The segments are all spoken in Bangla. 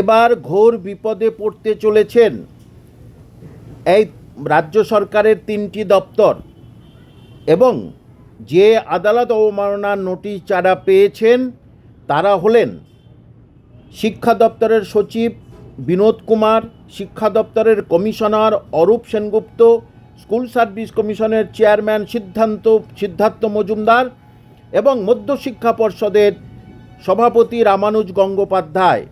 এবার ঘোর বিপদে পড়তে চলেছেন এই রাজ্য সরকারের তিনটি দপ্তর এবং যে আদালত অবমাননার নোটিশ যারা পেয়েছেন, তারা হলেন শিক্ষা দপ্তরের সচিব বিনোদ কুমার, শিক্ষা দপ্তরের commissioner Arup Sengupta, school service কমিশনের চেয়ারম্যান সিদ্ধান্ত, সিদ্ধার্থ মজুমদার এবং মধ্যশিক্ষা পর্ষদের সভাপতি রামানুজ গঙ্গোপাধ্যায়।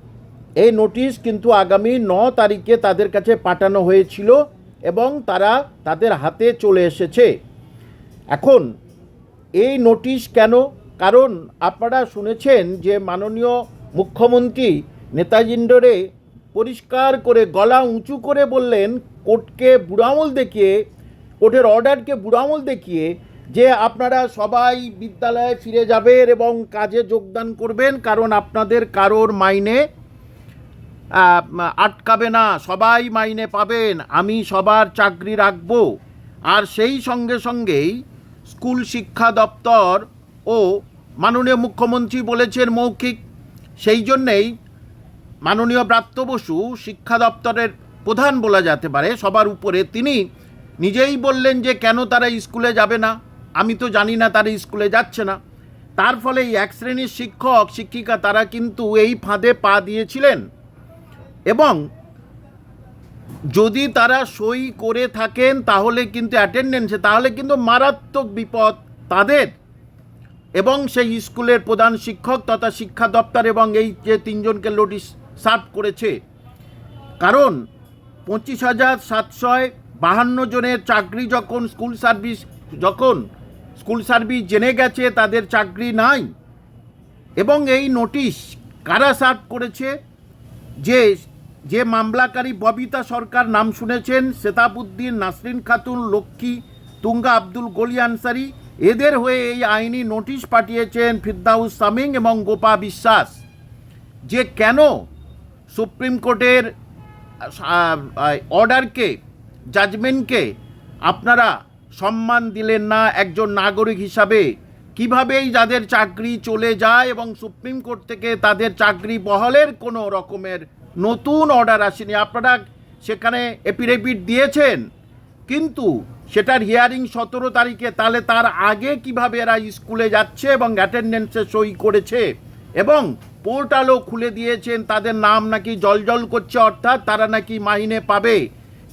এই নোটিশ কিন্তু আগামী ন তারিখে তাদের কাছে পাঠানো হয়েছিল এবং তারা তাদের হাতে চলে এসেছে। এখন এই নোটিশ কেন? কারণ আপনারা শুনেছেন যে মাননীয় মুখ্যমন্ত্রী নেতাজিন্ডরে পরিষ্কার করে গলা উঁচু করে বললেন, কোর্টকে বুড়ামল দেখিয়ে, কোর্টের অর্ডারকে বুড়ামল দেখিয়ে যে আপনারা সবাই বিদ্যালয়ে ফিরে যাবেন এবং কাজে যোগদান করবেন, কারণ আপনাদের কারোর মাইনে আটকাবে না, সবাই মাইনে পাবেন, আমি সবার চাকরি রাখব। আর সেই সঙ্গে সঙ্গেই স্কুল শিক্ষা দপ্তর ও মাননীয় মুখ্যমন্ত্রী বলেছেন মৌখিক, সেই জন্যেই মাননীয় ব্রাত্য বসু শিক্ষা দপ্তরের প্রধান বলা যেতে পারে। সবার উপরে তিনি নিজেই বললেন যে কেন তারা স্কুলে যাবে না। আমি তো জানি না তারা স্কুলে যাচ্ছে না। তার ফলে এই এক শ্রেণির শিক্ষক, শিক্ষিকা তারা কিন্তু এই ফাঁদে পা দিয়েছিলেন। এবং যদি তারা সই করে থাকেন, তাহলে কিন্তু অ্যাটেন্ডেন্সে তাহলে কিন্তু মারাত্মক বিপদ তাদের। এবং সেই স্কুলের প্রধান শিক্ষক তথা শিক্ষা দপ্তর এবং এই যে তিনজনকে নোটিশ সার্ভ করেছে, কারণ পঁচিশ হাজার সাতশয় বাহান্ন জনের চাকরি যখন স্কুল সার্ভিস, যখন স্কুল সার্ভিস জেনে গেছে তাদের চাকরি নাই। এবং এই নোটিশ কারা সার্ভ করেছে? যে যে মামলাকারী ববিতা সরকার নাম শুনেছেন, সেতাবুদ্দিন, নাসরিন খাতুন, লক্ষ্মী, তুঙ্গা আব্দুল গলি আনসারি, এদের হয়ে এই আইনি নোটিশ পাঠিয়েছেন ফিরদাউস সামিং এবং গোপা বিশ্বাস। যে কেন সুপ্রিম কোর্টের অর্ডারকে, জাজমেন্টকে আপনারা সম্মান দিলেন না একজন নাগরিক হিসাবে? কিভাবেই যাদের চাকরি চলে যায় এবং সুপ্রিম কোর্ট থেকে তাদের চাকরি বহালের কোনো রকমের নতুন অর্ডার আসেনি। আপনারা সেখানে এপিডেভিট দিয়েছেন, কিন্তু সেটার হিয়ারিং সতেরো তারিখে, তাহলে তার আগে কীভাবে এরা স্কুলে যাচ্ছে এবং অ্যাটেন্ডেন্সে সই করেছে? এবং পোর্টালও খুলে দিয়েছেন, তাদের নাম নাকি জলজল করছে, অর্থাৎ তারা নাকি মাইনে পাবে।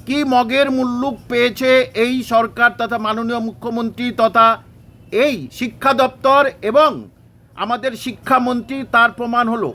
কি মগের মুল্লুক পেয়েছে এই সরকার তথা মাননীয় মুখ্যমন্ত্রী তথা এই শিক্ষা দপ্তর এবং আমাদের শিক্ষামন্ত্রী, তার প্রমাণ হলো।